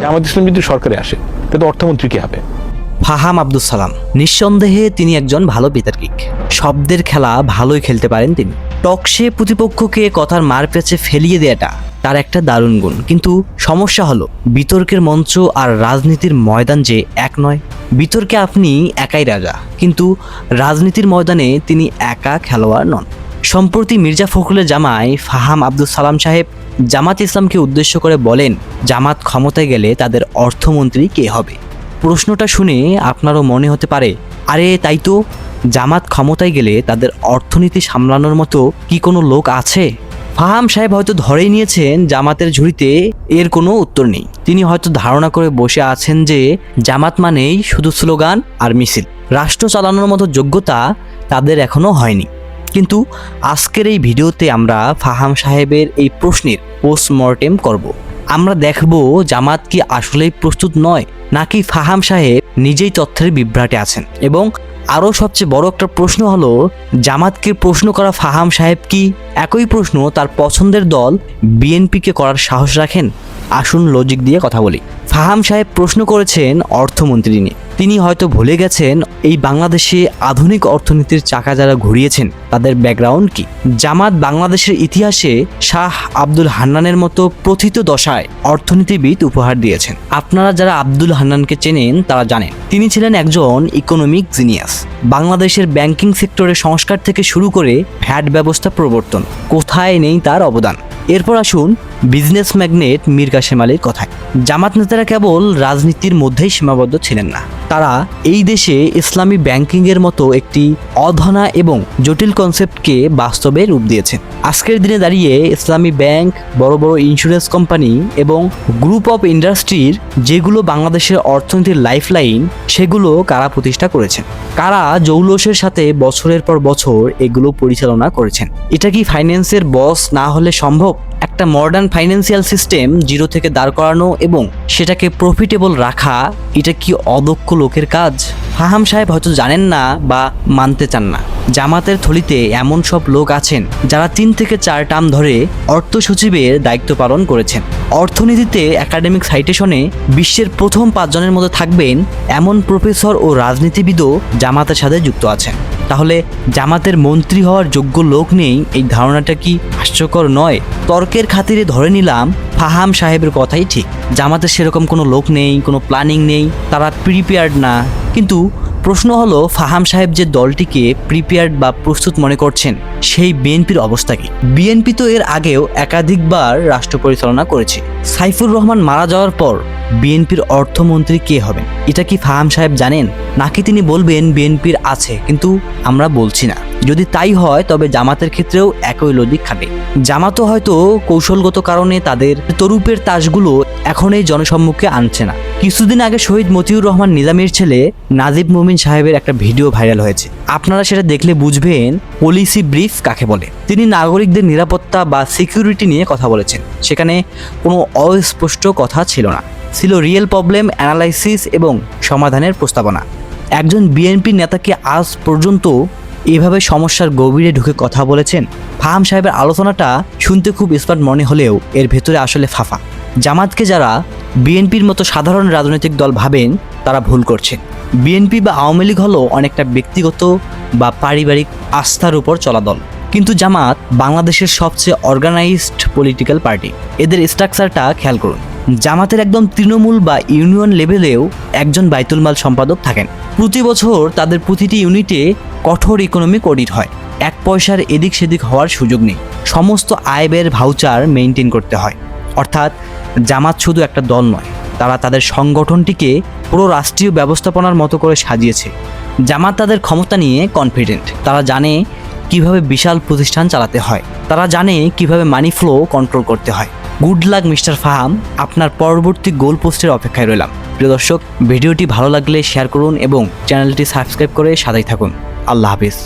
জামাত ইসলাম যদি সরকারে আসে, তাহলে অর্থমন্ত্রী কে হবে? ফাহাম আব্দুল সালাম। নিঃসন্দেহে তিনি একজন ভালো বিতার্কিক শব্দের খেলা ভালোই খেলতে পারেন তিনি। টকশে প্রতিপক্ষকে কথার মার পেঁচে ফেলিয়ে দেয়াটা তার একটা দারুণ গুণ। কিন্তু সমস্যা হলো, বিতর্কের মঞ্চ আর রাজনীতির ময়দান যে এক নয়। বিতর্কে আপনি একাই রাজা, কিন্তু রাজনীতির ময়দানে তিনি একা খেলোয়াড় নন। সম্প্রতি মির্জা ফখরুলের জামাই ফাহাম আব্দুল সালাম সাহেব জামাত ইসলামকে উদ্দেশ্য করে বলেন, জামাত ক্ষমতায় গেলে তাদের অর্থমন্ত্রী কে হবে? প্রশ্নটা শুনে আপনারও মনে হতে পারে, আরে, তাই তো, জামাত ক্ষমতায় গেলে তাদের অর্থনীতি সামলানোর মতো কি কোনো লোক আছে? ফাহাম সাহেব হয়তো ধরেই নিয়েছেন জামাতের ঝুড়িতে এর কোনো উত্তর নেই। তিনি হয়তো ধারণা করে বসে আছেন যে, জামাত মানেই শুধু স্লোগান আর মিছিল। রাষ্ট্র চালানোর মতো যোগ্যতা তাদের এখনও হয়নি। কিন্তু আজকের এই ভিডিওতে আমরা ফাহাম সাহেবের এই প্রশ্নের পোস্টমর্টেম করব। আমরা দেখব জামাত কি আসলেই প্রস্তুত নয়, নাকি ফাহাম সাহেব নিজেই তথ্যের বিভ্রাটে আছেন এবং আরও সবচেয়ে বড় একটা প্রশ্ন হলো জামাতকে প্রশ্ন করা ফাহাম সাহেব কি? একই প্রশ্ন তার পছন্দের দল বিএনপিকে করার সাহস রাখেন। আসুন লজিক দিয়ে কথা বলি। ফাহাম সাহেব প্রশ্ন করেছেন অর্থমন্ত্রী নিয়ে। তিনি হয়তো ভুলে গেছেন, এই বাংলাদেশে আধুনিক অর্থনীতির চাকা যারা ঘুরিয়েছেন, তাদের ব্যাকগ্রাউন্ড কি? জামাত বাংলাদেশের ইতিহাসে শাহ আব্দুল হান্নানের মতো প্রথিত দশায় অর্থনীতিবিদ উপহার দিয়েছেন। আপনারা যারা আব্দুল হান্নানকে চেনেন, তারা জানেন। তিনি ছিলেন একজন ইকোনমিক জিনিয়াস বাংলাদেশের ব্যাংকিং সেক্টরের সংস্কার থেকে শুরু করে ভ্যাট ব্যবস্থা প্রবর্তন। কোথায় নেই তার অবদান। এরপর আসুন বিজনেস ম্যাগনেট মীর কাশেম আলীর কথায়। জামাত নেতারা কেবল রাজনীতির মধ্যেই সীমাবদ্ধ ছিলেন না। তারা এই দেশে ইসলামী ব্যাংকিংয়ের মতো একটি অধনা এবং জটিল কনসেপ্টকে বাস্তবে রূপ দিয়েছেন আজকের দিনে দাঁড়িয়ে ইসলামী ব্যাংক, বড় বড় ইন্স্যুরেন্স কোম্পানি এবং গ্রুপ অফ ইন্ডাস্ট্রির যেগুলো বাংলাদেশের অর্থনীতির লাইফলাইন, সেগুলো কারা প্রতিষ্ঠা করেছেন কারা জৌলসের সাথে বছরের পর বছর এগুলো পরিচালনা করেছেন? এটা কি ফাইন্যান্সের বস না হলে সম্ভব? একটা মডার্ন ফাইন্যান্সিয়াল সিস্টেম জিরো থেকে দাঁড় করানো এবং সেটাকে প্রফিটেবল রাখা, এটা কি অদক্ষ লোকের কাজ? ফাহাম সাহেব হয়তো জানেন না বা মানতে চান না। জামাতের থলিতে এমন সব লোক আছেন যারা তিন থেকে চার টার্ম ধরে অর্থ সচিবের দায়িত্ব পালন করেছেন। অর্থনীতিতে একাডেমিক সাইটেশনে বিশ্বের প্রথম পাঁচজনের মধ্যে থাকবেন এমন প্রফেসর ও রাজনীতিবিদও জামাতের সাথে যুক্ত আছেন। তাহলে জামাতের মন্ত্রী হওয়ার যোগ্য লোক নেই, এই ধারণাটা কি হাস্যকর নয়? তর্কের খাতিরে ধরে নিলাম, ফাহাম সাহেবের কথাই ঠিক। জামাতের সেরকম কোনো লোক নেই, কোনো প্ল্যানিং নেই, তারা প্রিপেয়ার্ড না। কিন্তু প্রশ্ন হলো, ফাহাম সাহেব যে দলটিকে প্রিপেয়ার্ড বা প্রস্তুত মনে করছেন, সেই বিএনপির অবস্থা কি? বিএনপি তো এর আগেও একাধিকবার রাষ্ট্র পরিচালনা করেছে। সাইফুর রহমান মারা যাওয়ার পর বিএনপির অর্থমন্ত্রী কে হবেন? এটা কি ফাহাম সাহেব জানেন? নাকি তিনি বলবেন বিএনপির আছে, কিন্তু আমরা বলছি না। যদি তাই হয়, তবে জামাতের ক্ষেত্রেও একই লজিক খাটে জামাতও হয়তো কৌশলগত কারণে তাদের তরুপের তাসগুলো এখন এই জনসম্মুখে আনছে না। কিছুদিন আগে শহীদ মতিউর রহমান নিজামীর ছেলে নাজিব মুমিন সাহেবের একটা ভিডিও ভাইরাল হয়েছে। আপনারা সেটা দেখলে বুঝবেন পলিসি ব্রিফ কাকে বলে। তিনি নাগরিকদের নিরাপত্তা বা সিকিউরিটি নিয়ে কথা বলেছেন। সেখানে কোনো অস্পষ্ট কথা ছিল না। ছিল রিয়েল প্রবলেম অ্যানালাইসিস এবং সমাধানের প্রস্তাবনা। একজন বিএনপি নেতাকে আজ পর্যন্ত এভাবে সমস্যার গভীরে ঢুকে কথা বলেছেন। ফাহাম সাহেবের আলোচনাটা শুনতে খুব স্মার্ট মনে হলেও এর ভেতরে আসলে ফাফা। জামাতকে যারা বিএনপির মতো সাধারণ রাজনৈতিক দল ভাবেন, তারা ভুল করছেন। বিএনপি বা আওয়ামী লীগ হলো অনেকটা ব্যক্তিগত বা পারিবারিক আস্থার উপর চলা দল। কিন্তু জামাত বাংলাদেশের সবচেয়ে অর্গানাইজড পলিটিক্যাল পার্টি এদের স্ট্রাকচারটা খেয়াল করুন। জামাতের একদম তৃণমূল বা ইউনিয়ন লেভেলেও একজন বাইতুল মাল সম্পাদক থাকেন। প্রতি বছর তাদের প্রতিটি ইউনিটে কঠোর ইকোনমিক অডিট হয়। এক পয়সার এদিক সেদিক হওয়ার সুযোগ নেই। সমস্ত আয় ব্যয়ের ভাউচার মেনটেন করতে হয়। অর্থাৎ জামাত শুধু একটা দল নয়, তারা তাদের সংগঠনটিকে পুরো রাষ্ট্রীয় ব্যবস্থাপনার মতো করে সাজিয়েছে। জামাত তাদের ক্ষমতা নিয়ে কনফিডেন্ট তারা জানে কীভাবে বিশাল প্রতিষ্ঠান চালাতে হয়। তারা জানে কীভাবে মানি ফ্লো কন্ট্রোল করতে হয়। গুড লাক মিস্টার ফাহাম, আপনার পরবর্তী গোল পোস্টের অপেক্ষায় রইলাম। প্রিয় দর্শক, ভিডিওটি ভালো লাগলে শেয়ার করুন এবং চ্যানেলটি সাবস্ক্রাইব করে সাদাই থাকুন। আল্লাহ হাফিজ।